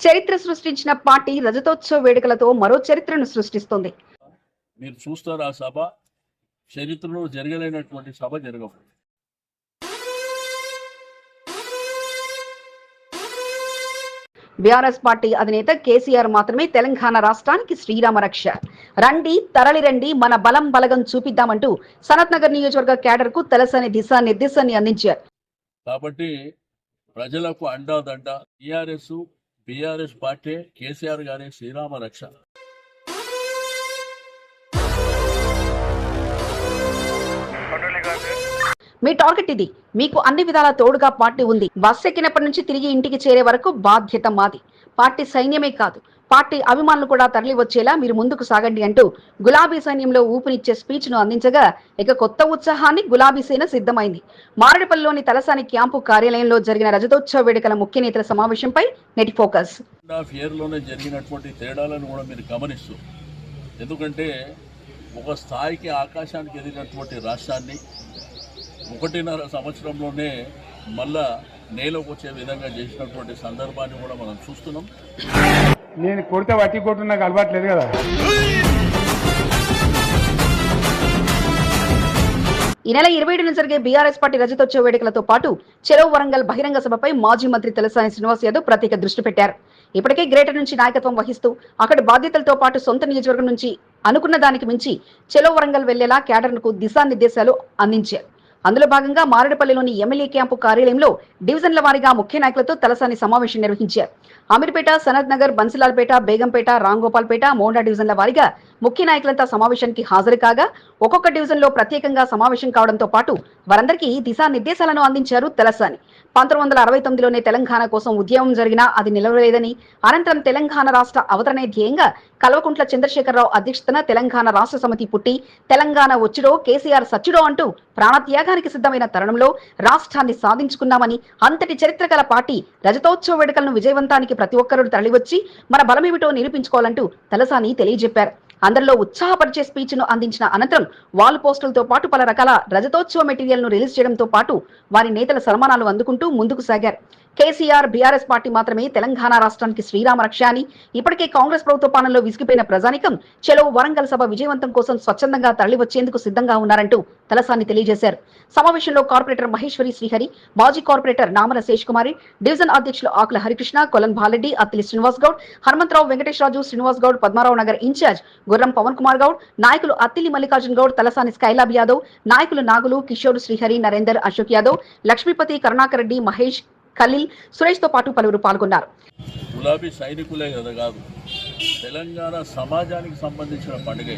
చరిత్ర సృష్టించిన పార్టీ రజతోత్సవ వేడుకలతో మరో చరిత్రను సృష్టిస్తోంది. మీరు చూస్తారు ఆ సభ? చరిత్రలో జరగలేనటువంటి సభ జరగబోతుంది బీఆర్ఎస్ పార్టీ అధినేత కేసీఆర్ మాత్రమే తెలంగాణ రాష్ట్రానికి శ్రీరామ రక్ష. రండి తరలి రండి మన బలం బలగం చూపిద్దామంటూ సనత్ నగర్ నియోజకవర్గ క్యాడర్కు తెలసని దిశా నిర్దేశాన్ని అందించారు. కాబట్టి ప్రజలకు అండాదండ టీఆర్ఎస్ బీఆర్ఎస్ పార్టీ కేసీఆర్ గారి శ్రీరామ రక్ష. మీ టార్గెట్ ఇది. మీకు అన్ని విధాల తోడుగా పార్టీ ఉంది. బస్ ఎక్కినప్పటి నుంచి తిరిగి ఇంటికి చేరే వరకు బాధ్యత మాది. పార్టీ సైన్యమే కాదు. పార్టీ అభిమానులు కూడా తరలి వచ్చేలా మీరు ముందుకు సాగండి అంటూ గులాబీ సైన్యంలో ఊపినిచ్చే స్పీచ్ను అందించగా ఇక కొత్త ఉత్సాహాన్ని గులాబీ సేన సిద్ధమైంది. మారడిపల్లిలోని తలసాని క్యాంపు కార్యాలయంలో జరిగిన రజతోత్సవ వేడుకల ముఖ్య నేతల సమావేశంపై నెట్ ఫోకస్. జరిగినటువంటి తేడాలను కూడా మీరు గమనిస్తూ ఎందుకంటే ఒక స్థాయికి ఆకాశానికి ఎదిగినటువంటి రాష్ట్రాన్ని ఒకటిన్నర సంవత్సరంలోనే మళ్ళా నేలకు వచ్చే విధంగా చేసినటువంటి సందర్భాన్ని కూడా మనం చూస్తున్నాం. నేను కొడితే వట్టి కొట్టు నాకు అలవాట్లేదు కదా. ఈ నెల ఇరవై ఏడున జరిగే బీఆర్ఎస్ పార్టీ రజతోత్సవ వేడుకలతో పాటు చెరో వరంగల్ బహిరంగ సభపై మాజీ మంత్రి తలసాని శ్రీనివాస్ యాదవ్ ప్రత్యేక దృష్టి పెట్టారు. ఇప్పటికే గ్రేటర్ నుంచి నాయకత్వం వహిస్తూ అక్కడి బాధ్యతలతో పాటు సొంత నియోజకవర్గం నుంచి అనుకున్న దానికి మించి చెలో వరంగల్ వెళ్ళేలా క్యాడర్కు దిశానిర్దేశాలు అందించారు. అందులో భాగంగా మారేడుపల్లిలోని ఎమ్మెల్యే క్యాంపు కార్యాలయంలో డివిజన్ల వారీగా ముఖ్య నాయకులతో తలసాని సమావేశం నిర్వహించారు. అమీర్పేట సనత్ నగర్ బన్సిలాల్పేట బేగంపేట రాంగోపాల్పేట మోండా డివిజన్ల వారీగా ముఖ్య నాయకులంతా సమావేశానికి హాజరు కాగా ఒక్కొక్క డివిజన్లో ప్రత్యేకంగా సమావేశం కావడంతో పాటు వారందరికీ దిశానిర్దేశాలను అందించారు తలసాని. పంతొమ్మిది వందల అరవై తొమ్మిదిలోనే తెలంగాణ కోసం ఉద్యమం జరిగినా అది నిలవలేదని అనంతరం తెలంగాణ రాష్ట్ర అవతరణే ధ్యేయంగా కల్వకుంట్ల చంద్రశేఖరరావు అధ్యక్షతన తెలంగాణ రాష్ట్ర సమితి పుట్టి తెలంగాణ వచ్చుడో కేసీఆర్ సచ్చుడో అంటూ ప్రాణత్యాగానికి సిద్ధమైన తరుణంలో రాష్ట్రాన్ని సాధించుకున్నామని అంతటి చరిత్ర గల పార్టీ రజతోత్సవ వేడుకలను విజయవంతానికి ప్రతి ఒక్కరూ తరలివచ్చి మన బలమేమిటో నిరూపించుకోవాలంటూ తలసాని తెలియజెప్పారు. అందరిలో ఉత్సాహపరిచే స్పీచ్ను అందించిన అనంతరం వాల్ పోస్టులతో పాటు పలు రకాల రజతోత్సవ మెటీరియల్ను రిలీజ్ చేయడంతో పాటు వారి నేతల సన్మానాలు అందుకుంటూ ముందుకు సాగారు. కేసీఆర్ బీఆర్ఎస్ పార్టీ మాత్రమే తెలంగాణ రాష్ట్రానికి శ్రీరామ రక్ష అని ఇప్పటికే కాంగ్రెస్ ప్రభుత్వ పాలనలో విసిగిపోయిన ప్రజానికం చెలో వరంగల్ సభ విజయవంతం కోసం స్వచ్ఛందంగా తరలి వచ్చేందుకు సిద్ధంగా ఉన్నారంటూ తలసాని తెలియజేశారు. సమావేశంలో కార్పొరేటర్ మహేశ్వరి శ్రీహరి మాజీ కార్పొరేటర్ నామల శేష్ కుమారి డివిజన్ అధ్యక్షులు ఆకుల హరికృష్ణ కొలన్ బాలరెడ్డి అత్తిలి శ్రీనివాస్ గౌడ్ హనుమంతరావు వెంకటేష్ రాజు శ్రీనివాస్ గౌడ్ పద్మారావు నగర్ ఇన్ఛార్జ్ గుర్రం పవన్ కుమార్ గౌడ్ నాయకులు అత్తిలి మల్లికార్జున్ గౌడ్ తలసాని స్కైలాబ్ యాదవ్ నాయకులు నాగులు కిషోర్ శ్రీహరి నరేందర్ అశోక్ యాదవ్ లక్ష్మీపతి కరుణాకర్ రెడ్డి మహేష్ ఖలీల్ సురేష్తో పాటు పలువురు పాల్గొన్నారు. గులాబీ సైనికులే కదా కాదు. తెలంగాణ సమాజానికి సంబంధించిన పండుగ.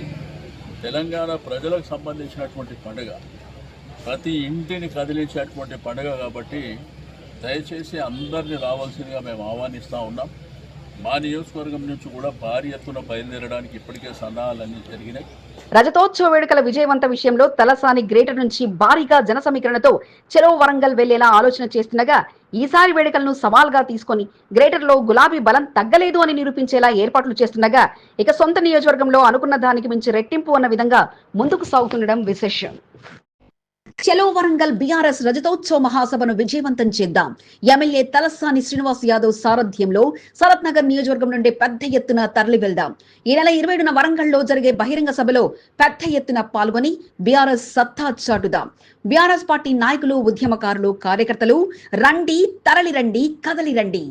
తెలంగాణ ప్రజలకు సంబంధించినటువంటి పండుగ. ప్రతి ఇంటిని కదిలించేటువంటి పండుగ కాబట్టి దయచేసి అందరినీ రావాల్సిందిగా మేము ఆహ్వానిస్తూ ఉన్నాం. మా నియోజకవర్గం నుంచి కూడా భారీ ఎత్తున బయలుదేరడానికి ఇప్పటికే సన్నాహాలన్నీ జరిగినాయి. రజతోత్సవ వేడుకల విజయవంత విషయంలో తలసాని గ్రేటర్ నుంచి భారీగా జన సమీకరణతో చెలో వరంగల్ వెళ్ళేలా ఆలోచన చేస్తుండగా ఈసారి వేడుకలను సవాల్గా తీసుకొని గ్రేటర్లో గులాబీ బలం తగ్గలేదు అని నిరూపించేలా ఏర్పాట్లు చేస్తుండగా ఇక సొంత నియోజకవర్గంలో అనుకున్న దానికి మించి రెట్టింపు అన్న విధంగా ముందుకు సాగుతుండడం విశేషం. చెలో వరంగల్ బీఆర్ఎస్ రజతోత్సవ మహాసభను విజయవంతం చేద్దాం. ఎమ్మెల్యే తలసాని శ్రీనివాస్ యాదవ్ సారథ్యంలో శరత్ నగర్ నియోజకవర్గం నుండి పెద్ద ఎత్తున తరలి వెళ్దాం. ఈ నెల ఇరవై ఏడున వరంగల్లో జరిగే బహిరంగ సభలో పెద్ద ఎత్తున పాల్గొని బీఆర్ఎస్ సత్తా చాటుదాం. బీఆర్ఎస్ పార్టీ నాయకులు ఉద్యమకారులు కార్యకర్తలు రండి తరలి రండి కదలి రండి.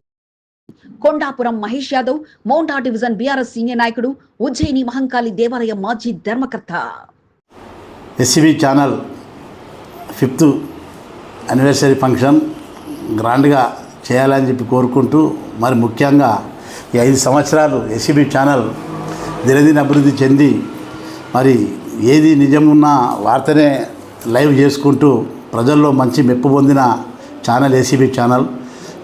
Kondapuram Mahesh Yadav Mounta division BRS senior నాయకుడు ఉజ్జయిని మహంకాళి దేవాలయ మాజీ ధర్మకర్త. SCB channel fifth anniversary function గ్రాండ్గా చేయాలని చెప్పి కోరుకుంటూ మరి ముఖ్యంగా ఈ ఐదు సంవత్సరాలు ఎస్సీబీ ఛానల్ దినదిన అభివృద్ధి చెంది మరి ఏది నిజమున్న వార్తనే లైవ్ చేసుకుంటూ ప్రజల్లో మంచి మెప్పు పొందిన ఛానల్ ఏసీబీ ఛానల్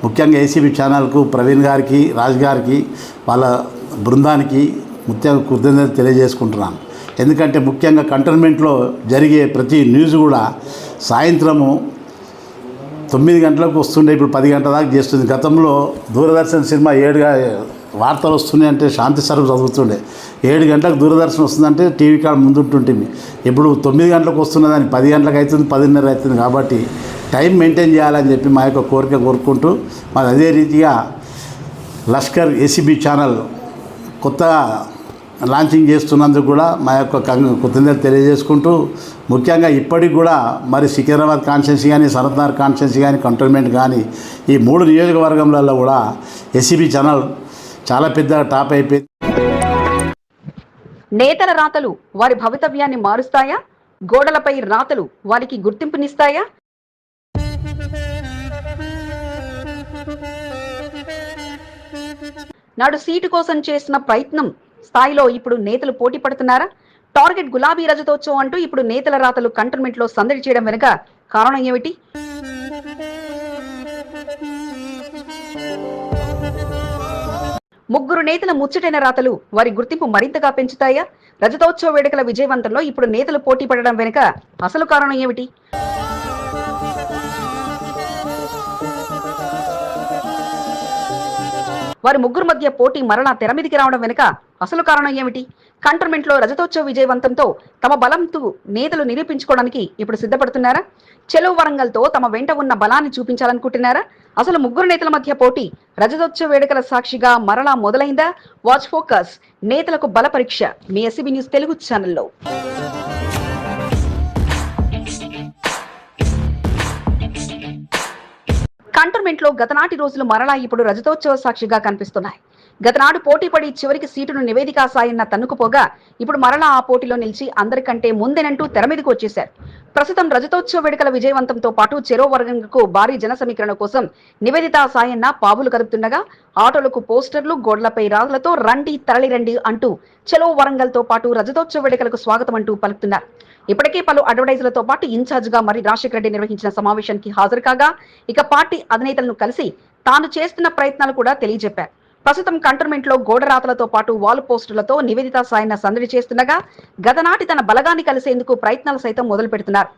ముఖ్యంగా ఏసీబీ ఛానల్కు ప్రవీణ్ గారికి రాజ్ గారికి వాళ్ళ బృందానికి ముఖ్యంగా కృతజ్ఞత తెలియజేసుకుంటున్నాను. ఎందుకంటే ముఖ్యంగా కంటోన్మెంట్లో జరిగే ప్రతి న్యూస్ కూడా సాయంత్రము తొమ్మిది గంటలకు వస్తుండే ఇప్పుడు పది గంటల దాకా చేస్తుంది. గతంలో దూరదర్శన్ సినిమా ఏడుగా వార్తలు వస్తున్నాయి అంటే శాంతి సరుకు చదువుతుండే. ఏడు గంటలకు దూరదర్శన్ వస్తుందంటే టీవీ కాడ ముందుంటుంటుంది ఇప్పుడు తొమ్మిది గంటలకు వస్తున్నదాన్ని పది గంటలకు అవుతుంది పదిన్నర అవుతుంది కాబట్టి టైం మెయింటైన్ చేయాలని చెప్పి మా యొక్క కోరిక కోరుకుంటూ మరి అదే రీతిగా లష్కర్ ఏసీబీ ఛానల్ కొత్తగా లాంచింగ్ చేస్తున్నందుకు కూడా మా యొక్క కృ- తెలియజేసుకుంటూ ముఖ్యంగా ఇప్పటికి కూడా మరి సికింద్రాబాద్ కాన్స్టిట్యున్సీ కానీ సరత్నార్ కాన్స్టిట్యున్సీ కానీ కంటోన్మెంట్ కానీ ఈ మూడు నియోజకవర్గంలలో కూడా ఎస్సీబీ ఛానల్ చాలా పెద్ద టాప్ అయిపోయింది. నేతల రాతలు వారి భవితవ్యాన్ని మారుస్తాయా? గోడలపై రాతలు వారికి గుర్తింపునిస్తాయా? నాడు సీటు కోసం చేసిన ప్రయత్నం స్థాయిలో ఇప్పుడు నేతలు పోటీ పడుతున్నారా? టార్గెట్ గులాబీ రజతోత్సవం అంటూ ఇప్పుడు నేతల రాతలు కంటోన్మెంట్లో సందడి చేయడం వెనుక కారణం ఏమిటి? ముగ్గురు నేతల ముచ్చటైన రాతలు వారి గుర్తింపు మరింతగా పెంచుతాయా? రజతోత్సవ వేడుకల విజయవంతంలో ఇప్పుడు నేతలు పోటీ పడడం వెనుక అసలు కారణం ఏమిటి? వారి ముగ్గురు మధ్య పోటీ మరలా తెరమిదికి రావడం వెనుక అసలు కారణం ఏమిటి? కంటర్మెంట్లో రజతోత్సవ విజయవంతంతో తమ బలంతో నేతలు నిరూపించుకోవడానికి ఇప్పుడు సిద్ధపడుతున్నారా? చెలవు వరంగల్తో తమ వెంట ఉన్న బలాన్ని చూపించాలనుకుంటున్నారా? అసలు ముగ్గురు నేతల మధ్య పోటీ రజతోత్సవ వేడుకల సాక్షిగా మరలా మొదలైందా? వాచ్ ఫోకస్ నేతలకు బల పరీక్ష మీ ఎస్సీబీ న్యూస్ తెలుగు ఛానల్లో. కంటోన్మెంట్లో గతనాటి రోజులు మరలా ఇప్పుడు రజతోత్సవ సాక్షిగా కనిపిస్తున్నాయి. గతనాడు పోటీ పడి చివరికి సీటును నివేదిక సాయన్న తన్నుకుపోగా ఇప్పుడు మరలా ఆ పోటీలో నిలిచి అందరికంటే ముందేనంటూ తెర మీదకు వచ్చేశారు. ప్రస్తుతం రజతోత్సవ వేడుకల విజయవంతంతో పాటు చెరో వర్గంకు భారీ జన సమీకరణ కోసం నివేదిత సాయన్న పావులు కదుపుతుండగా ఆటోలకు పోస్టర్లు గోడ్లపై రాళ్ళతో రండి తరలి రండి అంటూ చెలో వరంగల్తో పాటు రజతోత్సవ వేడుకలకు స్వాగతం అంటూ పలుకుతున్నారు. ఇప్పటికే పలు అడ్వర్టైజర్లతో పాటు ఇన్ఛార్జ్గా మరి రాజశేఖర రెడ్డి నిర్వహించిన సమావేశానికి హాజరు కాగా ఇక పార్టీ అధినేతలను కలిసి తాను చేస్తున్న ప్రయత్నాలు కూడా తెలియజెప్పారు. ప్రస్తుతం కంటోన్మెంట్లో గోడరాతలతో పాటు వాల్ పోస్టులతో నివేదిత సాయన సందడి చేస్తుండగా గతనాటి తన బలగాన్ని కలిసేందుకు ప్రయత్నాలు సైతం మొదలు పెడుతున్నారు.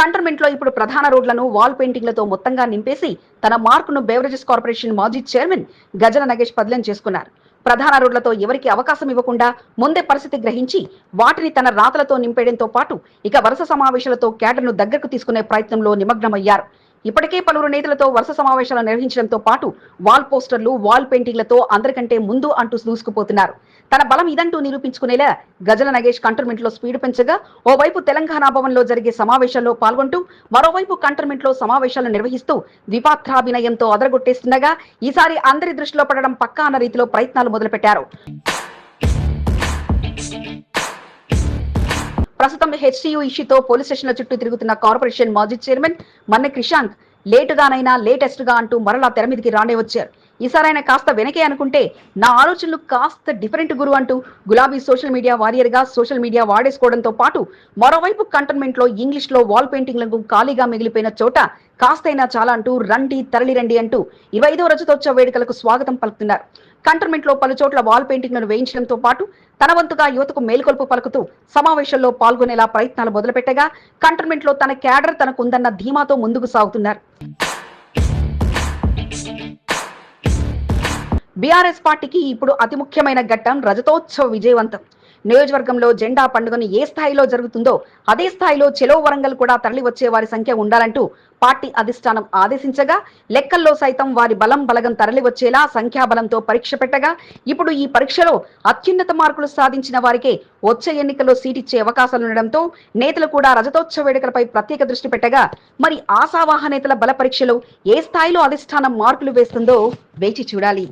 కంటోన్మెంట్లో ఇప్పుడు ప్రధాన రోడ్లను వాల్ పెయింటింగ్లతో మొత్తంగా నింపేసి తన మార్కును బెవరేజెస్ కార్పొరేషన్ మాజీ చైర్మన్ గజల నగేష్ పదిలం చేసుకున్నారు. ప్రధాన రోడ్లతో ఎవరికి అవకాశం ఇవ్వకుండా ముందే పరిస్థితి గ్రహించి వాటిని తన రాతలతో నింపేయడంతో పాటు ఇక వరుస సమావేశాలతో క్యాడర్ను దగ్గరకు తీసుకునే ప్రయత్నంలో నిమగ్నమయ్యారు. ఇప్పటికే పలువురు నేతలతో వరుస సమావేశాలు నిర్వహించడంతో పాటు వాల్ పోస్టర్లు వాల్ పెయింటింగ్లతో అందరికంటే ముందు అంటూ దూసుకుపోతున్నారు. తన బలం ఇదంటూ నిరూపించుకునేలా గజల నగేష్ కంటర్మెంట్లో స్పీడ్ పెంచగా ఓవైపు తెలంగాణ భవన్లో జరిగే సమావేశాల్లో పాల్గొంటూ మరోవైపు కంటర్మెంట్లో సమావేశాలు నిర్వహిస్తూ ద్విపాత్రాభినయంతో అదరగొట్టేస్తుండగా ఈసారి అందరి దృష్టిలో పడడం పక్కా అన్న రీతిలో ప్రయత్నాలు మొదలుపెట్టారు. ప్రస్తుతం హెచ్సియు ఇష్యూతో పోలీస్ స్టేషన్ల చుట్టూ తిరుగుతున్న కార్పొరేషన్ మాజీ చైర్మన్ మన్నె క్రిషాంక్ లేటుగానైనా లేటెస్ట్గా అంటూ మరలా తెర మీదకి రానే వచ్చారు. ఈసారైనా కాస్త వెనకే అనుకుంటే నా ఆలోచనలు కాస్త డిఫరెంట్ గురు అంటూ గులాబీ సోషల్ మీడియా వారియర్గా సోషల్ మీడియా వాడేసుకోవడంతో పాటు మరోవైపు కంటోన్మెంట్లో ఇంగ్లీష్లో వాల్ పెయింటింగ్లకు ఖాళీగా మిగిలిపోయిన చోట కాస్తైనా చాలా అంటూ రండి తరలి రండి అంటూ ఇరవై ఐదో రజతోత్సవ వేడుకలకు స్వాగతం పలుకుతున్నారు. కంటోన్మెంట్లో పలు చోట్ల వాల్ పెయింటింగ్లను వేయించడంతో పాటు తన వంతుగా యువతకు మేల్కొల్పు పలుకుతూ సమావేశంలో పాల్గొనేలా ప్రయత్నాలు మొదలుపెట్టగా కంటోన్మెంట్లో తన క్యాడర్ తనకుందన్న ధీమాతో ముందుకు సాగుతున్నారు. బీఆర్ఎస్ పార్టీకి ఇప్పుడు అతి ముఖ్యమైన ఘట్టం రజతోత్సవ విజయవంతం. నియోజకవర్గంలో జెండా పండుగను ఏ స్థాయిలో జరుగుతుందో అదే స్థాయిలో చెలో వరంగల్ కూడా తరలి వచ్చే వారి సంఖ్య ఉండాలంటూ పార్టీ అధిష్టానం ఆదేశించగా లెక్కల్లో సైతం వారి బలం బలగం తరలి వచ్చేలా సంఖ్యాబలంతో పరీక్ష పెట్టగా ఇప్పుడు ఈ పరీక్షలో అత్యున్నత మార్కులు సాధించిన వారికే వచ్చే ఎన్నికల్లో సీటిచ్చే అవకాశాలుండడంతో నేతలు కూడా రజతోత్సవ వేడుకలపై ప్రత్యేక దృష్టి పెట్టగా మరి ఆశావాహ నేతల బల పరీక్షలో ఏ స్థాయిలో అధిష్టానం మార్కులు వేస్తుందో వేచి చూడాలి.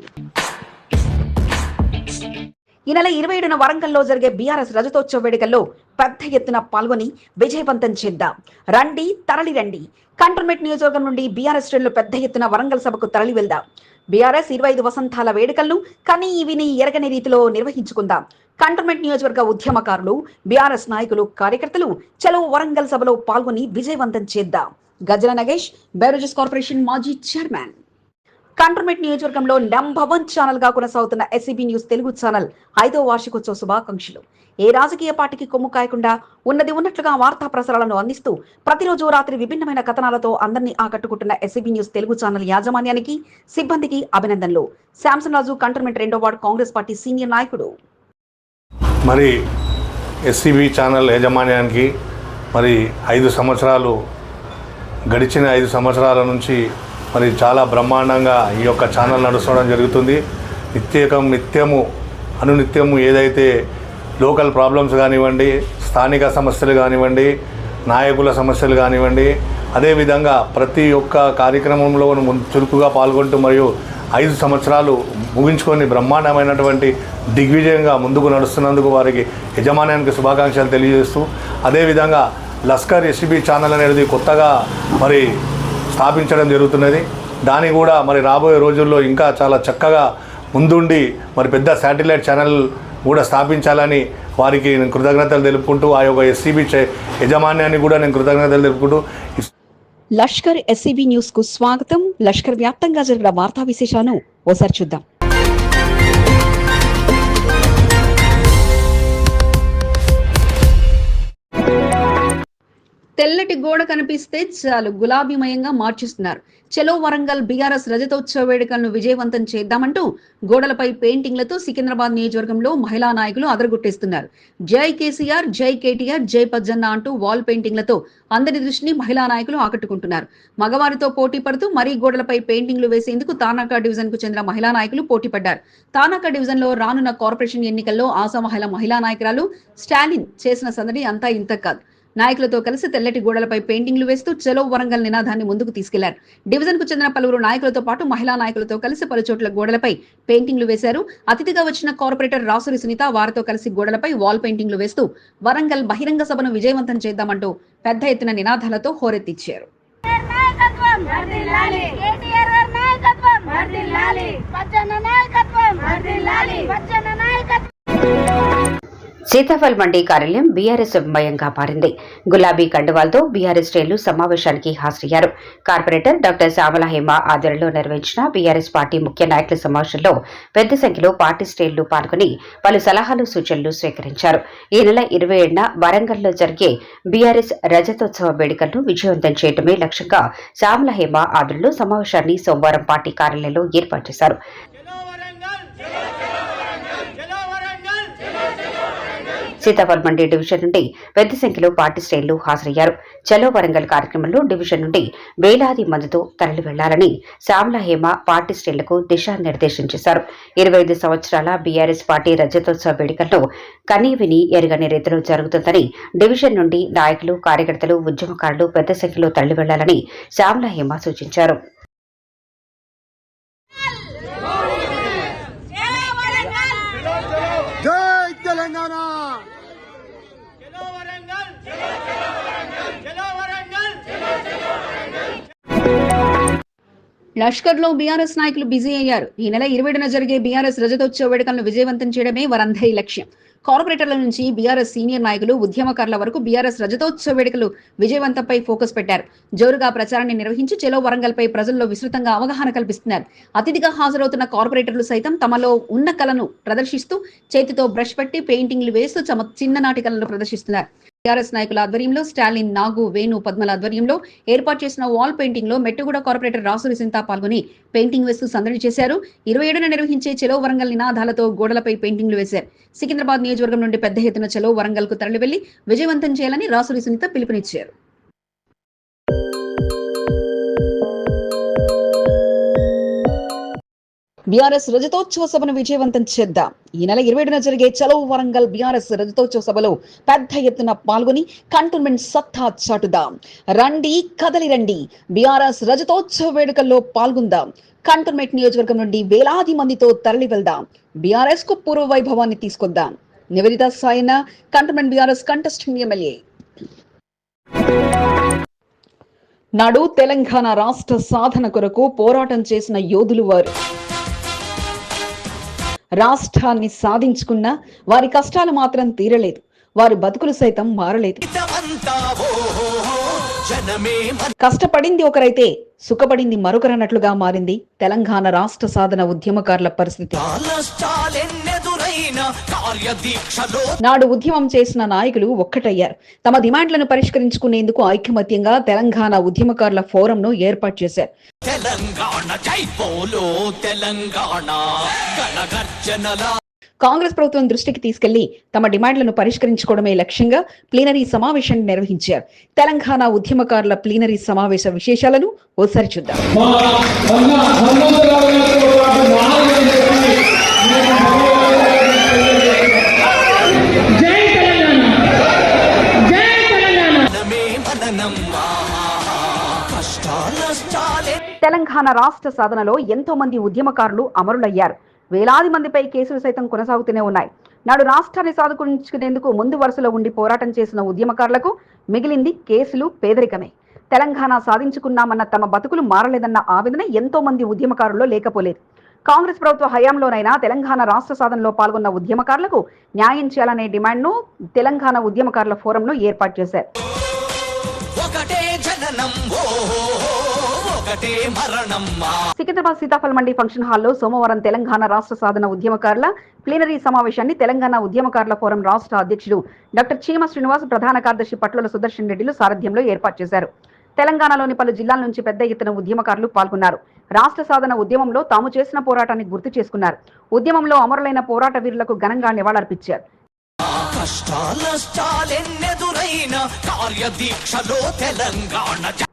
ఈ నెల ఇరవై ఏడున వరంగల్లో జరిగే బీఆర్ఎస్ రజతోత్సవ వేడుకల్లో పెద్ద ఎత్తున పాల్గొని విజయవంతం చేద్దాం. రండి తరలి రండి. కంటోన్మెంట్ నియోజకవర్గం నుండి బీఆర్ఎస్ శ్రేణులు పెద్ద ఎత్తున వరంగల్ సభకు తరలి వెళ్దాం. బీఆర్ఎస్ ఇరవై ఐదు వసంతాల వేడుకలను కనీ ఇవిని ఎరగని రీతిలో నిర్వహించుకుందాం. కంటోన్మెంట్ నియోజకవర్గ ఉద్యమకారులు బీఆర్ఎస్ నాయకులు కార్యకర్తలు చలో వరంగల్ సభలో పాల్గొని విజయవంతం చేద్దాం. గజల నగేష్ బెవరేజెస్ కార్పొరేషన్ మాజీ చైర్మన్. కంటర్మెంట్ నియోజకవర్గంలో నెంబర్ వన్ ఛానల్గా కొనసాగుతున్న ఎస్సీబీ న్యూస్ తెలుగు ఛానల్ ఐదో వార్షికోత్సవ శుభాకాంక్షలు. ఏ రాజకీయ పార్టీకి కొమ్ము కాయకుండా ఉన్నది ఉన్నట్లుగా వార్తా ప్రసారాలను అందిస్తూ ప్రతిరోజు రాత్రి విభిన్నమైన కథనాలతో అందరినీ ఆకట్టుకుంటున్న ఎస్సీబీ న్యూస్ తెలుగు ఛానల్ యాజమాన్యానికి సిబ్బందికి అభినందనలు. శాంసన్ రాజు కంటర్మెంట్ రెండో వార్డు కాంగ్రెస్ పార్టీ సీనియర్ నాయకుడు. మరి ఎస్సీబీ ఛానల్ యాజమాన్యానికి మరి ఐదు సంవత్సరాలు గడిచిన ఐదు సంవత్సరాల నుంచి మరి చాలా బ్రహ్మాండంగా ఈ యొక్క ఛానల్ నడుస్తుండడం జరుగుతుంది. నిత్యకం నిత్యము అనునిత్యము ఏదైతే లోకల్ ప్రాబ్లమ్స్ కానివ్వండి స్థానిక సమస్యలు కానివ్వండి నాయకుల సమస్యలు కానివ్వండి అదేవిధంగా ప్రతి ఒక్క కార్యక్రమంలో చురుకుగా పాల్గొంటూ మరియు ఐదు సంవత్సరాలు ముగించుకొని బ్రహ్మాండమైనటువంటి దిగ్విజయంగా ముందుకు నడుస్తున్నందుకు వారికి యజమాన్యానికి శుభాకాంక్షలు తెలియజేస్తూ అదేవిధంగా లస్కర్ ఎస్సీబీ ఛానల్ అనేది కొత్తగా మరి స్థాపించడం జరుగుతున్నది. దాన్ని కూడా మరి రాబోయే రోజుల్లో ఇంకా చాలా చక్కగా ముందుండి మరి పెద్ద శాటిలైట్ ఛానల్ కూడా స్థాపించాలని వారికి నేను కృతజ్ఞతలు తెలుపుకుంటూ ఆ యొక్క ఎస్సీబీ యజమాన్యాన్ని కూడా నేను కృతజ్ఞతలు తెలుపుకుంటూ లష్కర్ ఎస్సీబీ న్యూస్కు స్వాగతం. లష్కర్ వ్యాప్తంగా జరిగిన వార్తా విశేషాలను ఓసారి చూద్దాం. తెల్లటి గోడ కనిపిస్తే చాలు గులాబీమయంగా మార్చిస్తున్నారు. చెలో వరంగల్ బీఆర్ఎస్ రజతోత్సవ వేడుకలను విజయవంతం చేద్దామంటూ గోడలపై పెయింటింగ్లతో సికింద్రాబాద్ నియోజకవర్గంలో మహిళా నాయకులు అదరగొట్టేస్తున్నారు. జై కేసీఆర్ జై కేటీఆర్ జై పజ్జన్న అంటూ వాల్ పెయింటింగ్లతో అందరి దృష్టిని మహిళా నాయకులు ఆకట్టుకుంటున్నారు. మగవారితో పోటీ పడుతూ మరీ గోడలపై పెయింటింగ్లు వేసేందుకు తానాక డివిజన్కు చెందిన మహిళా నాయకులు పోటీ పడ్డారు. తానాక డివిజన్లో రానున్న కార్పొరేషన్ ఎన్నికల్లో ఆసామహిళ మహిళా నాయకురాలు స్టాలిన్ చేసిన సందడి అంతా ఇంత కాదు. నాయకులతో కలిసి తెల్లటి గోడలపై పెయింటింగ్లు వేస్తూ చలో వరంగల్ నినాదాన్ని ముందుకు తీసుకెళ్ళారు. డివిజన్కు చెందిన పలువురు నాయకులతో పాటు మహిళా నాయకులతో కలిసి పలు చోట్ల గోడలపై పెయింటింగ్లు వేశారు. అతిథిగా వచ్చిన కార్పొరేటర్ రాసురి సునీత వారితో కలిసి గోడలపై వాల్ పెయింటింగ్లు వేస్తూ వరంగల్ బహిరంగ సభను విజయవంతం చేద్దామంటూ పెద్ద ఎత్తున నినాదాలతో హోరెత్తిచ్చారు. నాయకత్వం సీతాఫల్ మండి కార్యాలయం బీఆర్ఎస్ మయంగా మారింది. గులాబీ కండువాలతో బీఆర్ఎస్ శ్రేణులు సమావేశానికి హాజరయ్యారు. కార్పొరేటర్ డాక్టర్ శ్యామల హేమ ఆధ్వర్యంలో నిర్వహించిన బీఆర్ఎస్ పార్టీ ముఖ్య నాయకుల సమావేశంలో పెద్ద సంఖ్యలో పార్టీ శ్రేణులు పాల్గొని పలు సలహాలు సూచనలు స్వీకరించారు. ఈ నెల ఇరవై ఏడున వరంగల్లో జరిగే బీఆర్ఎస్ రజతోత్సవ వేడుకలను విజయవంతం చేయడమే లక్ష్యంగా శ్యామల హేమ ఆధ్వర్యంలో సమావేశాన్ని సోమవారం పార్టీ కార్యాలయంలో ఏర్పాటు చేశారు. సీతాఫల్ మండి డివిజన్ నుండి పెద్ద సంఖ్యలో పార్టీ శ్రేణులు హాజరయ్యారు. చలో వరంగల్ కార్యక్రమంలో డివిజన్ నుండి వేలాది మందితో తరలి వెళ్ళాలని శ్యామల హేమ పార్టీ శ్రేణులకు దిశానిర్దేశం చేశారు. ఇరవై ఐదు సంవత్సరాల బీఆర్ఎస్ పార్టీ రజతోత్సవ వేడుకలను కనీవిని ఎరగని రీతిలో జరుగుతుందని డివిజన్ నుండి నాయకులు కార్యకర్తలు ఉద్యమకారులు పెద్ద సంఖ్యలో తరలి వెళ్ళాలని శ్యామల హేమ సూచించారు. లష్కర్లో బీఆర్ఎస్ నాయకులు బిజీ అయ్యారు. ఈ నెల ఇరవైన జరిగే బీఆర్ఎస్ రజతోత్సవ వేడుకలను విజయవంతం చేయడమే వారందరి లక్ష్యం. కార్పొరేటర్ల నుంచి బీఆర్ఎస్ సీనియర్ నాయకులు ఉద్యమకారుల వరకు బీఆర్ఎస్ రజతోత్సవ వేడుకలు విజయవంతంపై ఫోకస్ పెట్టారు. జోరుగా ప్రచారాన్ని నిర్వహించి చెలో వరంగల్ పై ప్రజల్లో విస్తృతంగా అవగాహన కల్పిస్తున్నారు. అతిథిగా హాజరవుతున్న కార్పొరేటర్లు సైతం తమలో ఉన్న కళను ప్రదర్శిస్తూ చేతితో బ్రష్ పెట్టి పెయింటింగ్లు వేస్తూ తమ చిన్ననాటి కళను ప్రదర్శిస్తున్నారు. టీఆర్ఎస్ నాయకుల ఆధ్వర్యంలో స్టాలిన్ నాగు వేణు పద్మల ఆధ్వర్యంలో ఏర్పాటు చేసిన వాల్ పెయింటింగ్లో మెట్టుగూడ కార్పొరేటర్ రాసురి సింతా పాల్గొని పెయింటింగ్ వేస్తూ సందడి చేశారు. ఇరవై ఏడున నిర్వహించే చెలో వరంగల్ నినాదాలతో గోడలపై పెయింటింగ్లు వేశారు. సికింద్రాబాద్ నియోజకవర్గం నుండి పెద్ద ఎత్తున చెలో వరంగల్కు తరలివెళ్ళి విజయవంతం చేయాలని రాసురి సునీత పిలుపునిచ్చారు. బీఆర్ఎస్ రజతోత్సవ సభను విజయవంతం చేద్దాం. ఈ నెల ఇరవైన జరిగే చలవు వరంగల్ బీఆర్ఎస్ రజతోత్సవ సభలో పెద్ద ఎత్తున పాల్గొని కంటోన్మెంట్ సత్తా చాటుదాం. రండి కదలి రండి. బీఆర్ఎస్ రజతోత్సవ వేడుకల్లో పాల్గొందాం. కంటోన్మెంట్ నియోజకవర్గం నుండి వేలాది మందితో తరలి వెళ్దాం. బీఆర్ఎస్కు పూర్వ వైభవాన్ని తీసుకొద్దాం. Nivedita Sayana cantonment BRS contesting MLA. నాడు తెలంగాణ రాష్ట్ర సాధన కొరకు పోరాటం చేసిన యోధులు వారు. రాష్ట్రాన్ని సాధించుకున్న వారి కష్టాలు మాత్రం తీరలేదు. వారి బతుకులు సైతం మారలేదు. కష్టపడింది ఒకరైతే సుఖపడింది మరొకరన్నట్లుగా మారింది తెలంగాణ రాష్ట్ర సాధన ఉద్యమకారుల పరిస్థితి. నాడు ఉద్యమం చేసిన నాయకులు ఒక్కటయ్యారు. తమ డిమాండ్లను పరిష్కరించుకునేందుకు ఐకమత్యంగా తెలంగాణ ఉద్యమకారుల ఫోరంను ఏర్పాటు చేశారు. తెలంగాణ జై బోలో తెలంగాణ. గణగర్జనల కాంగ్రెస్ ప్రభుత్వం దృష్టికి తీసుకెళ్ళి తమ డిమాండ్లను పరిష్కరించుకోవడమే లక్ష్యంగా ప్లీనరీ సమావేశాన్ని నిర్వహించారు. తెలంగాణ ఉద్యమకారుల ప్లీనరీ సమావేశ విశేషాలను ఓసారి చూద్దాం. తెలంగాణ. తెలంగాణ రాష్ట్ర సాధనలో ఎంతో మంది ఉద్యమకారులు అమరులయ్యారు. వేలాది మందిపై కేసులు సైతం కొనసాగుతూనే ఉన్నాయి. నాడు రాష్ట్రాన్ని సాధుకునేందుకు ముందు వరుసలో ఉండి పోరాటం చేసిన ఉద్యమకారులకు మిగిలింది కేసులు పేదరికమే. తెలంగాణ సాధించుకున్నామన్న తమ బతుకులు మారలేదన్న ఆవేదన ఎంతో మంది ఉద్యమకారుల్లో లేకపోలేదు. కాంగ్రెస్ ప్రభుత్వ హయాంలోనైనా తెలంగాణ రాష్ట్ర సాధనలో పాల్గొన్న ఉద్యమకారులకు న్యాయం చేయాలనే డిమాండ్ను తెలంగాణ ఉద్యమకారుల ఫోరంను ఏర్పాటు చేశారు. సికింద్రాబాద్ సీతాఫల్ మండి ఫంక్షన్ హాల్లో సోమవారం తెలంగాణ రాష్ట్ర సాధన ఉద్యమకారుల ప్లీనరీ సమావేశాన్ని తెలంగాణ ఉద్యమకారుల ఫోరం రాష్ట్ర అధ్యక్షుడు డాక్టర్ చీమ శ్రీనివాస్ ప్రధాన కార్యదర్శి పట్ల సుదర్శన్ రెడ్డిలు సారథ్యంలో ఏర్పాటు చేశారు. తెలంగాణలోని పలు జిల్లాల నుంచి పెద్ద ఎత్తున ఉద్యమకారులు పాల్గొన్నారు. రాష్ట్ర సాధన ఉద్యమంలో తాము చేసిన పోరాటాన్ని గుర్తు చేసుకున్నారు. ఉద్యమంలో అమరులైన పోరాట వీరులకు ఘనంగా నివాళులర్పించారు.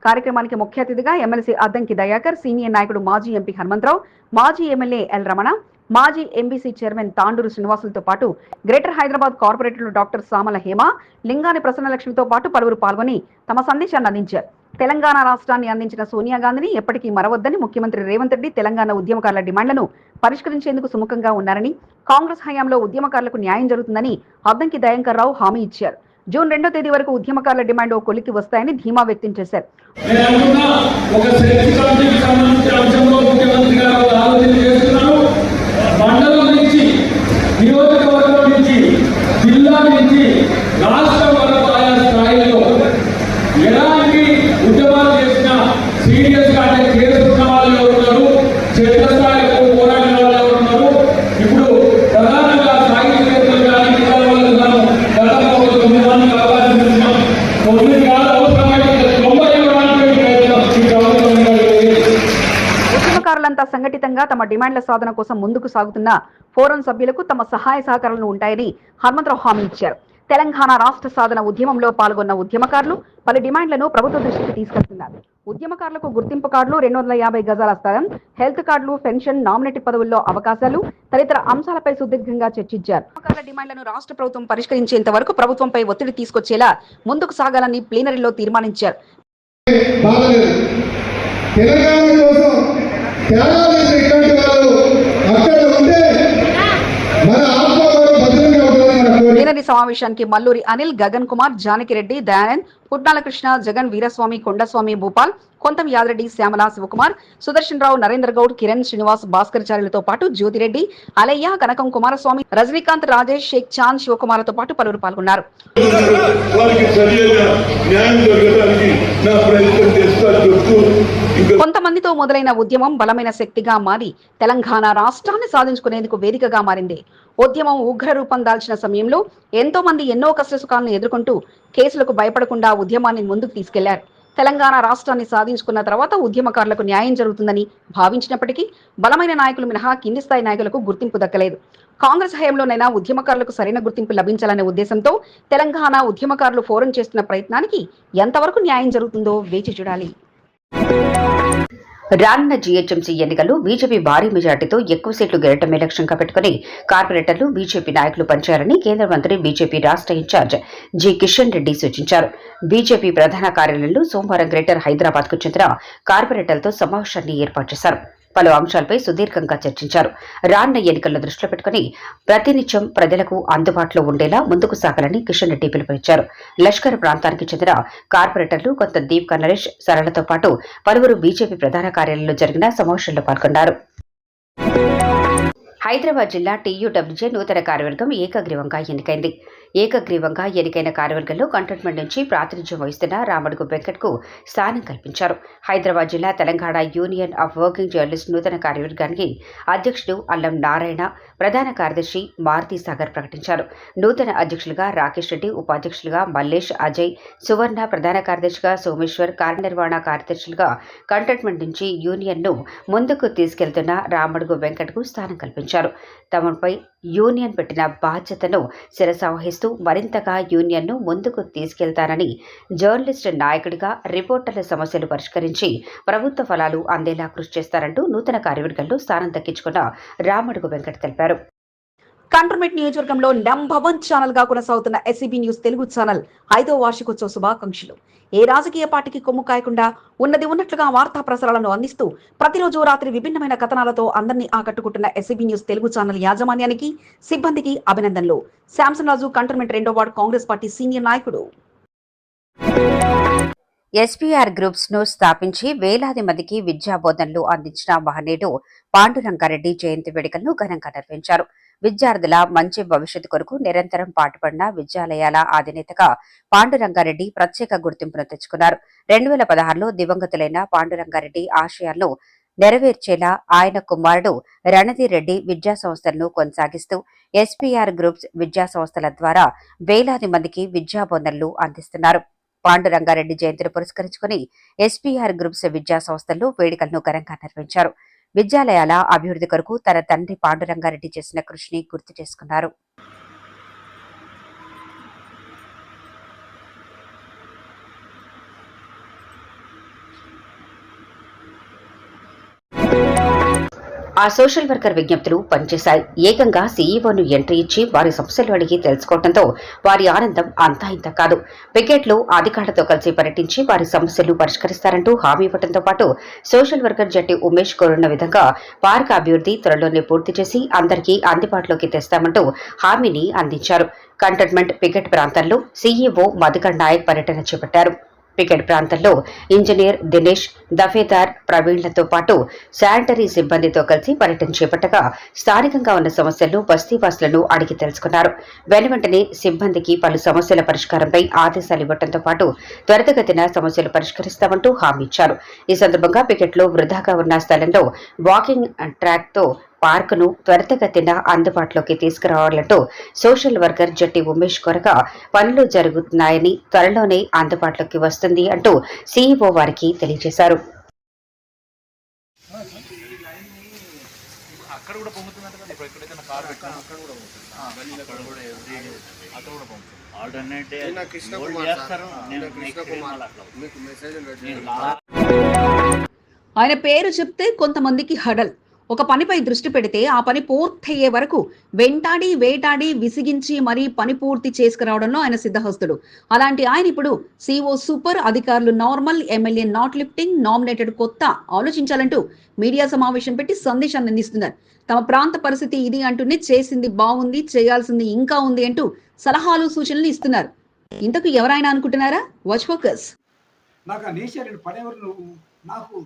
కార్యక్రమానికి ముఖ్య అతిథిగా ఎమ్మెల్సీ అద్దంకి దయాకర్ సీనియర్ నాయకుడు మాజీ ఎంపీ హనుమంతరావు మాజీ ఎమ్మెల్యే ఎల్ రమణ మాజీ ఎంబీసీ చైర్మన్ తాండూరు శ్రీనివాసులతో పాటు గ్రేటర్ హైదరాబాద్ కార్పొరేటర్లు డాక్టర్ సామల హేమ లింగాని ప్రసన్నలక్ష్మితో పాటు పలువురు పాల్గొని తమ సందేశాన్ని అందించారు. తెలంగాణ రాష్ట్రాన్ని అందించిన సోనియా గాంధీని ఎప్పటికీ మరవద్దని ముఖ్యమంత్రి రేవంత్ రెడ్డి తెలంగాణ ఉద్యమకారుల డిమాండ్లను పరిష్కరించేందుకు సుముఖంగా ఉన్నారని కాంగ్రెస్ హయాంలో ఉద్యమకారులకు న్యాయం జరుగుతుందని అద్దంకి దయాంకర్ రావు హామీ ఇచ్చారు. జూన్ రెండో తేదీ వరకు ఉద్యమకారుల డిమాండ్ ఓ కొలికి వస్తాయని ధీమా వ్యక్తం చేశారు. మండలం నుంచి నియోజకవర్గం నుంచి జిల్లా నుంచి రాష్ట్రం వరకు ఆయా స్థాయిలో ఎలాంటి ఉద్యమాలు చేసినా సీరియస్గా అంటే కేసుకున్న వాళ్ళు ఎవరు ఉన్నారు క్షేత్రస్థాయిలో పోరాడిన వాళ్ళు ఎవరు ఉన్నారు ఇప్పుడు ప్రధానంగా సాహిత్యవేత్తలు కానీ ఇతర వాళ్ళు ఉన్నారు దాదాపు ఒక తొమ్మిది మందికి అవకాశం ఇస్తున్నాం తొమ్మిది కాదు అవసరమైతే తొంభై ఇవ్వడానికి ప్రయత్నం ఈ ప్రభుత్వం చేయాలి. ఉద్యమకారులంతా సంఘటితంగా తమ డిమాండ్ల సాధన కోసం ముందుకు సాగుతున్న ఫోరం సభ్యులకు తమ సహాయ సహకారాలు ఉంటాయని హనుమంతరావు హామీ ఇచ్చారు. తెలంగాణ రాష్ట్ర సాధన ఉద్యమంలో పాల్గొన్న ఉద్యమకారులు పలు డిమాండ్లను ప్రభుత్వ దృష్టికి తీసుకెళ్తున్నారు. ఉద్యమకారులకు గుర్తింపు కార్డులు రెండు వందల యాభై గజాల స్థలం హెల్త్ కార్డులు పెన్షన్ నామినేట్ పదవుల్లో అవకాశాలు తదితర అంశాలపై సుదీర్ఘంగా చర్చించారు. ఉద్యమకారుల డిమాండ్లను రాష్ట్ర ప్రభుత్వం పరిష్కరించేంత వరకు ప్రభుత్వంపై ఒత్తిడి తీసుకొచ్చేలా ముందుకు సాగాలని ప్లీనరీలో తీర్మానించారు. తెలంగాణ కోసం త్యాగాలు చేసిన ఇట్లాంటి వాళ్ళు అక్కడ ఉంటే మన ఆత్మగౌరవం భద్రంగా ఉంటుందని మన కోరిక ప్లీనరీ సమావేశానికి మల్లూరి అనిల్ గగన్ కుమార్ జానకిరెడ్డి దయానంద్ పుట్నాల కృష్ణ జగన్ వీరస్వామి కొండస్వామి భూపాల్ కొంతం యాదరెడ్డి శ్యామల శివకుమార్ సుదర్శన్ రావు నరేంద్ర గౌడ్ కిరణ్ శ్రీనివాస్ భాస్కర్చార్యులతో పాటు జ్యోతిరెడ్డి అలయ్య కనకం కుమారస్వామి రజనీకాంత్ రాజేష్ షేక్ చాంద్ శివకుమార్తో పాటు పలువురు పాల్గొన్నారు. కొంతమందితో మొదలైన ఉద్యమం బలమైన శక్తిగా మారి తెలంగాణ రాష్ట్రాన్ని సాధించుకునేందుకు వేదికగా మారింది. ఉద్యమం ఉగ్ర రూపం దాల్చిన సమయంలో ఎంతో మంది ఎన్నో కష్టసుఖాలను ఎదుర్కొంటూ కేసులకు భయపడకుండా ఉద్యమాన్ని ముందుకు తీసుకెళ్ళారు. తెలంగాణ రాష్ట్రాన్ని సాధించుకున్న తర్వాత ఉద్యమకారులకు న్యాయం జరుగుతుందని భావించినప్పటికీ బలమైన నాయకులు మినహా కింది స్థాయి నాయకులకు గుర్తింపు దక్కలేదు. కాంగ్రెస్ హయాంలోనైనా ఉద్యమకారులకు సరైన గుర్తింపు లభించాలనే ఉద్దేశంతో తెలంగాణ ఉద్యమకారులు ఫోరం చేస్తున్న ప్రయత్నానికి ఎంతవరకు న్యాయం జరుగుతుందో వేచి చూడాలి. రానున్న జీహెచ్ఎంసీ ఎన్నికలు బీజేపీ భారీ మెజార్టీతో ఎక్కువ సీట్లు గెలటమే లక్ష్యంగా పెట్టుకుని కార్పొరేటర్లు బీజేపీ నాయకులు పనిచేయాలని కేంద్ర మంత్రి బీజేపీ రాష్ట్ర ఇన్ఛార్జ్ జి కిషన్ రెడ్డి సూచించారు. బీజేపీ ప్రధాన కార్యాలయంలో సోమవారం గ్రేటర్ హైదరాబాద్కు చెందిన కార్పొరేటర్లతో సమావేశాన్ని ఏర్పాటు చేశారు. పలు అంశాలపై సుదీర్ఘంగా చర్చించారు. రాన్న ఎన్నికలను దృష్టిలో పెట్టుకుని ప్రతినిత్యం ప్రజలకు అందుబాటులో ఉండేలా ముందుకు సాగాలని కిషన్ రెడ్డి పిలుపునిచ్చారు. లష్కర్ ప్రాంతానికి చెందిన కార్పొరేటర్లు కొంత దీప్ నరేష్ సరళతో పాటు పలువురు బీజేపీ ప్రధాన కార్యాలయంలో జరిగిన సమావేశంలో పాల్గొన్నారు. హైదరాబాద్ జిల్లా టీయూడబ్ల్యూజే నూతన కార్యవర్గం ఏకగ్రీవంగా ఎన్నికైంది. ఏకగ్రీవంగా ఎన్నికైన కార్యవర్గంలో కంటోన్మెంట్ నుంచి ప్రాతినిధ్యం వహిస్తున్న రామడుగు వెంకట్కు స్థానం కల్పించారు. హైదరాబాద్ జిల్లా Telangana union of working journalist నూతన కార్యవర్గానికి అధ్యక్షుడు అల్లం నారాయణ ప్రధాన కార్యదర్శి మారుతి సాగర్ ప్రకటించారు. నూతన అధ్యక్షులుగా రాకేష్ రెడ్డి ఉపాధ్యక్షులుగా మల్లేష్ అజయ్ సువర్ణ ప్రధాన కార్యదర్శిగా సోమేశ్వర్ కార్యనిర్వహణ కార్యదర్శులుగా కంటోన్మెంట్ నుంచి యూనియన్ను ముందుకు తీసుకెళ్తున్న రామడుగు వెంకట్కు స్థానం కల్పించారు. తమపై యూనియన్ పెట్టిన బాధ్యతను శిరసావహిస్తూ మరింతగా యూనియన్ను ముందుకు తీసుకెళ్తానని జర్నలిస్ట్ నాయకుడిగా రిపోర్టర్ల సమస్యలు పరిష్కరించి ప్రభుత్వ ఫలాలు అందేలా కృషి చేస్తారంటూ నూతన కార్యవర్గంలో స్థానం దక్కించుకున్న రామడుగు వెంకట్ తెలిపారు. కంటర్మెంట్ నియోజకవర్గంలో నెంబర్ వన్ ఛానల్గా కొనసాగుతున్న ఎస్సీబీ న్యూస్ తెలుగు ఛానల్ ఐదో వార్షికోత్సవ శుభాకాంక్షలు. ఏ రాజకీయ పార్టీకి కొమ్ము కాయకుండా ఉన్నది ఉన్నట్లుగా వార్తా ప్రసారాలను అందిస్తూ ప్రతిరోజు రాత్రి విభిన్నమైన కథనాలతో అందరినీ ఆకట్టుకుంటున్న ఎస్సీబీ న్యూస్ తెలుగు ఛానల్ యాజమాన్యానికి సిబ్బందికి అభినందనలు. శాంసన్ రాజు కంటర్మెంట్ రెండో వార్డు కాంగ్రెస్ పార్టీ సీనియర్ నాయకుడు. ఎస్పీఆర్ గ్రూప్స్ను స్థాపించి వేలాది మందికి విద్యాబోధనలు అందించిన మహనీయుడు పాండురంగారెడ్డి జయంతి వేడుకలను ఘనంగా నిర్వహించారు. విద్యార్థుల మంచి భవిష్యత్తు కొరకు నిరంతరం పాటుపడిన విద్యాలయాల అధినేతగా పాండురంగారెడ్డి ప్రత్యేక గుర్తింపును తెచ్చుకున్నారు. రెండు వేల పదహారులో దివంగతులైన పాండురంగారెడ్డి ఆశయాలను నెరవేర్చేలా ఆయన కుమారుడు రణధీర్ రెడ్డి విద్యా సంస్థలను కొనసాగిస్తూ ఎస్పీఆర్ గ్రూప్స్ విద్యా సంస్థల ద్వారా వేలాది మందికి విద్యా బోధనలు అందిస్తున్నారు. పాండురంగారెడ్డి జయంతిని పురస్కరించుకుని ఎస్పీఆర్ గ్రూప్స్ విద్యా సంస్థల్లో వేడుకలను ఘనంగా నిర్వహించారు. విద్యాలయాల అభివృద్ధి కొరకు తన తండ్రి పాండురంగారెడ్డి చేసిన కృషిని గుర్తు చేసుకున్నారు. ఆ సోషల్ వర్కర్ విజ్ఞప్తులు పనిచేశాయి. ఏకంగా సీఈఓను ఎంట్రీ ఇచ్చి వారి సమస్యలు అడిగి తెలుసుకోవడంతో వారి ఆనందం అంతా ఇంత కాదు. పికెట్లు అధికారులతో కలిసి పర్యటించి వారి సమస్యలు పరిష్కరిస్తారంటూ హామీ ఇవ్వడంతో పాటు సోషల్ వర్కర్ జట్టి ఉమేష్ కోరున్న విధంగా పార్క్ అభివృద్ధి త్వరలోనే పూర్తి చేసి అందరికీ అందుబాటులోకి తెస్తామంటూ హామీని అందించారు. కంటోన్మెంట్ పికెట్ ప్రాంతాల్లో సీఈఓ మధుకర్ నాయక్ పర్యటన చేపట్టారు. పికెట్ ప్రాంతంలో ఇంజనీర్ దినేష్ దఫేదార్ ప్రవీణ్లతో పాటు శానిటరీ సిబ్బందితో కలిసి పర్యటన చేపట్టగా స్థానికంగా ఉన్న సమస్యలను బస్తీవాసులను అడిగి తెలుసుకున్నారు. వెనువెంటనే సిబ్బందికి పలు సమస్యల పరిష్కారంపై ఆదేశాలు ఇవ్వడంతో పాటు త్వరితగతిన సమస్యలు పరిష్కరిస్తామంటూ హామీ ఇచ్చారు. ఈ సందర్భంగా పికెట్లో వృధాగా ఉన్న స్థలంలో వాకింగ్ ట్రాక్తో పార్కును త్వరితగతిన అందుబాటులోకి తీసుకురావాలంటూ సోషల్ వర్కర్ జట్టి ఉమేష్ కొరగా పనులు జరుగుతున్నాయని త్వరలోనే అందుబాటులోకి వస్తుంది అంటూ సీఈఓ వారికి తెలియజేశారు. ఆయన పేరు చెప్తే కొంతమందికి హడల్. ఒక పనిపై దృష్టి పెడితే ఆ పని పూర్తయ్యే వరకు వెంటాడి వేటాడి విసిగించి మరీ పని పూర్తి చేసుకురావడంలో ఆయన సిద్ధహస్తుడు. అలాంటి ఆయన ఇప్పుడు సిఓ సూపర్ అధికారులు normal MLA not lifting nominated కొత్త ఆలోచించాలంటూ మీడియా సమావేశం పెట్టి సందేశాన్ని అందిస్తున్నారు. తమ ప్రాంత పరిస్థితి ఇది అంటూనే చేసింది బాగుంది చేయాల్సింది ఇంకా ఉంది అంటూ సలహాలు సూచనలు ఇస్తున్నారు. ఇంతకు ఎవరైనా అనుకుంటున్నారా? వాచ్ ఫోకస్ నాకు నాకు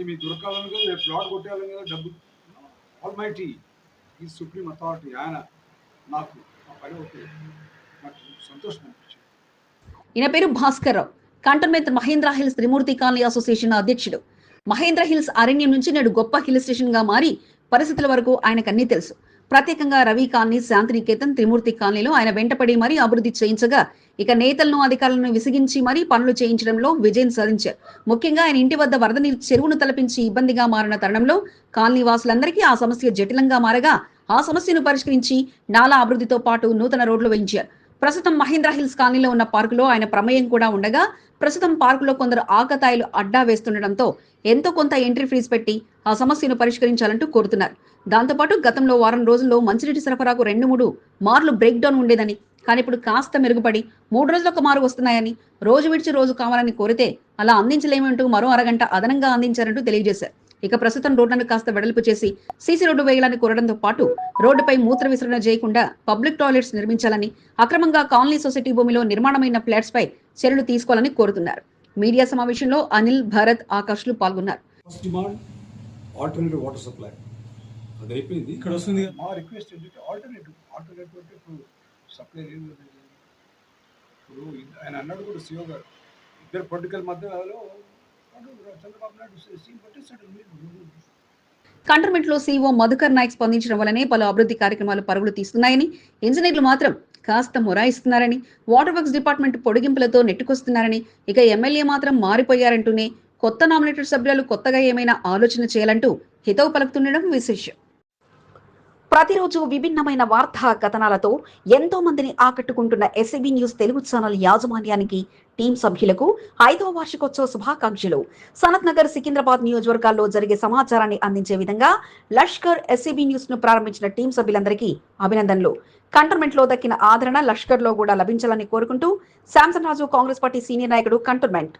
ఏమి దొరకాలని కదా రేపు ప్లాట్ కొట్టేయాలని కదా డబ్బు. ఆల్ మైటీ ఈ సుప్రీం అథారిటీ ఆయన నాకు ఆ పని ఓకే. నాకు సంతోషం అనిపించింది. ఈయన పేరు Bhaskar Rao. Cantonment Mahendra hills Trimurthy colony association అధ్యక్షుడు. మహేంద్ర హిల్స్ అరణ్యం నుంచి నేడు గొప్ప హిల్ స్టేషన్గా మారి పరిస్థితుల వరకు ఆయనకన్నీ తెలుసు. ప్రత్యేకంగా రవి కాలనీ శాంతినికేతన్ త్రిమూర్తి కాలనీలో ఆయన వెంటపడి మరీ అభివృద్ధి చేయించగా ఇక నేతలను అధికారులను విసిగించి మరీ పనులు చేయించడంలో విజయం సాధించారు. ముఖ్యంగా ఆయన ఇంటి వద్ద వరద నీరు చెరువును తలపించి ఇబ్బందిగా మారిన తరుణంలో కాలనీ వాసులందరికీ ఆ సమస్య జటిలంగా మారగా ఆ సమస్యను పరిష్కరించి నాలా అభివృద్ధితో పాటు నూతన రోడ్లు వేయించారు. ప్రస్తుతం మహేంద్ర హిల్స్ కాలనీలో ఉన్న పార్కులో ఆయన ప్రమేయం కూడా ఉండగా ప్రస్తుతం పార్కులో కొందరు ఆకతాయిలు అడ్డా వేస్తుండటంతో ఎంతో కొంత ఎంట్రీ ఫీజు పెట్టి ఆ సమస్యను పరిష్కరించాలంటూ కోరుతున్నారు. దాంతోపాటు గతంలో వారం రోజుల్లో మంచినీటి సరఫరాకు రెండు మూడు మార్లు బ్రేక్ డౌన్ ఉండేదని కానీ ఇప్పుడు కాస్త మెరుగుపడి మూడు రోజులు ఒక మారు వస్తున్నాయని రోజు విడిచి రోజు కావాలని కోరితే అలా అందించలేమంటూ మరో అరగంట అదనంగా అందించారంటూ తెలియజేశారు. ఇక ప్రస్తుతం రోడ్లను కాస్త వెడల్పు చేసి సీసీ రోడ్డు వేయాలని కోరడంతో పాటు రోడ్డుపై మూత్ర విసరణ చేయకుండా పబ్లిక్ టాయిలెట్స్ నిర్మించాలని అక్రమంగా కాలనీ సొసైటీ భూమిలో నిర్మాణమైన ఫ్లాట్స్ పై చర్యలు తీసుకోవాలని కోరుతున్నారు. మీడియా సమావేశంలో అనిల్ భరత్ ఆకాష్లు పాల్గొన్నారు. First demand alternative water supply అది అయిపోయింది. ఇక్కడ వస్తుంది. మా రిక్వెస్ట్ ఏంటంటే ఆల్టర్నేటివ్ ఆల్టర్నేటివ్ అంటే ఇప్పుడు సప్లై లేదు ఇప్పుడు ఆయన అన్నాడు కూడా సీఓ గారు. ఇద్దరు పొలిటికల్ మధ్యలో కంటర్మెంట్లో సీఓ మధుకర్ నాయక్ స్పందించడం వల్లనే పలు అభివృద్ధి కార్యక్రమాలు పరుగులు తీస్తున్నాయని ఇంజనీర్లు మాత్రం కాస్త మొరాయిస్తున్నారని వాటర్ వర్క్స్ డిపార్ట్మెంట్ పొడిగింపులతో నెట్టుకొస్తున్నారని ఇక ఎమ్మెల్యే మాత్రం మారిపోయారంటూనే కొత్త నామినేటెడ్ సభ్యులు కొత్తగా ఏమైనా ఆలోచన చేయాలంటూ హితవు పలుకుతుండడం విశేషం. ప్రతిరోజు విభిన్నమైన వార్తా కథనాలతో ఎంతో మందిని ఆకట్టుకుంటున్న ఎస్ఏబి న్యూస్ తెలుగు ఛానల్ యాజమాన్యానికి టీం సభ్యులకు ఐదవ వార్షికోత్సవ శుభాకాంక్షలు. సనత్ నగర్ సికింద్రాబాద్ నియోజకవర్గాల్లో జరిగే సమాచారాన్ని అందించే విధంగా లష్కర్ ఎస్ఏబి న్యూస్ను ప్రారంభించిన టీం సభ్యులందరికీ అభినందనలు. కంటోన్మెంట్లో దక్కిన ఆదరణ లష్కర్లో కూడా లభించాలని కోరుకుంటూ Samson Raju Congress party senior నాయకుడు కంటోన్మెంట్.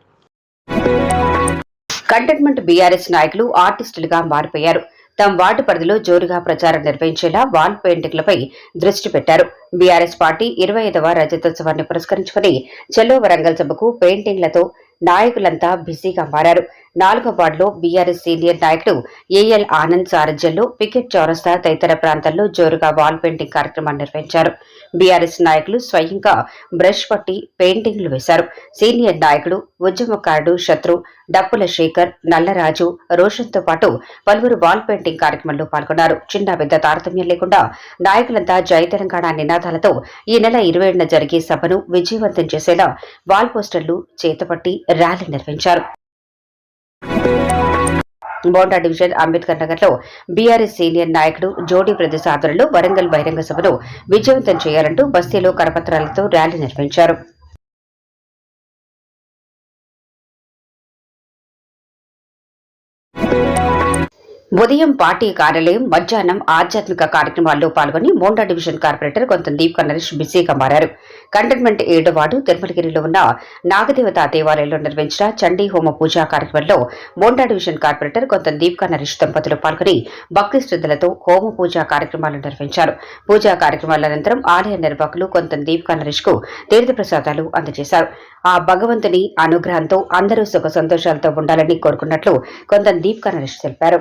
కంటైన్మెంట్ బీఆర్ఎస్ నాయకులు ఆర్టిస్టులుగా మారిపోయారు. తమ వార్డు పరిధిలో జోరుగా ప్రచారం నిర్వహించేలా వాల్ పెయింటింగ్లపై దృష్టి పెట్టారు. బీఆర్ఎస్ పార్టీ ఇరవై ఐదవ రజతోత్సవాన్ని పురస్కరించుకుని చెల్లో వరంగల్ సభకు పెయింటింగ్లతో నాయకులంతా బిజీగా మారారు. నాలుగో వార్డులో బీఆర్ఎస్ సీనియర్ నాయకుడు ఏఎల్ ఆనంద్ సారథ్యంలో పికెట్ చౌరస్తా తదితర ప్రాంతాల్లో జోరుగా వాల్ పెయింటింగ్ కార్యక్రమాన్ని నిర్వహించారు. బీఆర్ఎస్ నాయకులు స్వయంగా బ్రష్ పట్టి పెయింటింగ్లు వేశారు. సీనియర్ నాయకుడు ఉద్యమకారుడు శత్రు డప్పుల శేఖర్ నల్లరాజు రోషన్తో పాటు పలువురు వాల్ పెయింటింగ్ కార్యక్రమంలో పాల్గొన్నారు. చిన్న పెద్ద తారతమ్యం లేకుండా నాయకులంతా జయ తెలంగాణ నినాదాలతో ఈ నెల ఇరవై ఏడున జరిగే సభను విజయవంతం చేసేలా వాల్ పోస్టర్లు చేతపట్టి ర్యాలీ నిర్వహించారు. బోండా డివిజన్ అంబేద్కర్ నగర్లో బీఆర్ఎస్ సీనియర్ నాయకుడు జోడీ ప్రదేశ్ ఆధ్వర్యంలో వరంగల్ బహిరంగ సభను విజయవంతం చేయాలంటూ బస్తీలో కరపత్రాలతో ర్యాలీ నిర్వహించారు. ఉదయం పార్టీ కార్యాలయం మధ్యాహ్నం ఆధ్యాత్మిక కార్యక్రమాల్లో పాల్గొని మోండా డివిజన్ కార్పొరేటర్ కొంత దీప్ నరేష్ బిజీగా మారారు. కంటైన్మెంట్ ఏడో వార్డు తిరుమలగిరిలో ఉన్న నాగదేవత దేవాలయంలో నిర్వహించిన చండీ హోమ పూజా కార్యక్రమంలో మోండా డివిజన్ కార్పొరేటర్ కొంత దీప్ నరేష్ దంపతులు పాల్గొని భక్తి శ్రద్ధలతో హోమ పూజా కార్యక్రమాలు నిర్వహించారు. పూజా కార్యక్రమాల అనంతరం ఆలయ నిర్వాహకులు కొంత దీప్ నరేష్కు తీర్థ ప్రసాదాలు అందజేశారు. ఆ భగవంతుని అనుగ్రహంతో అందరూ సుఖ సంతోషాలతో ఉండాలని కోరుకున్నట్లు కొంత దీప్ నరేష్ తెలిపారు.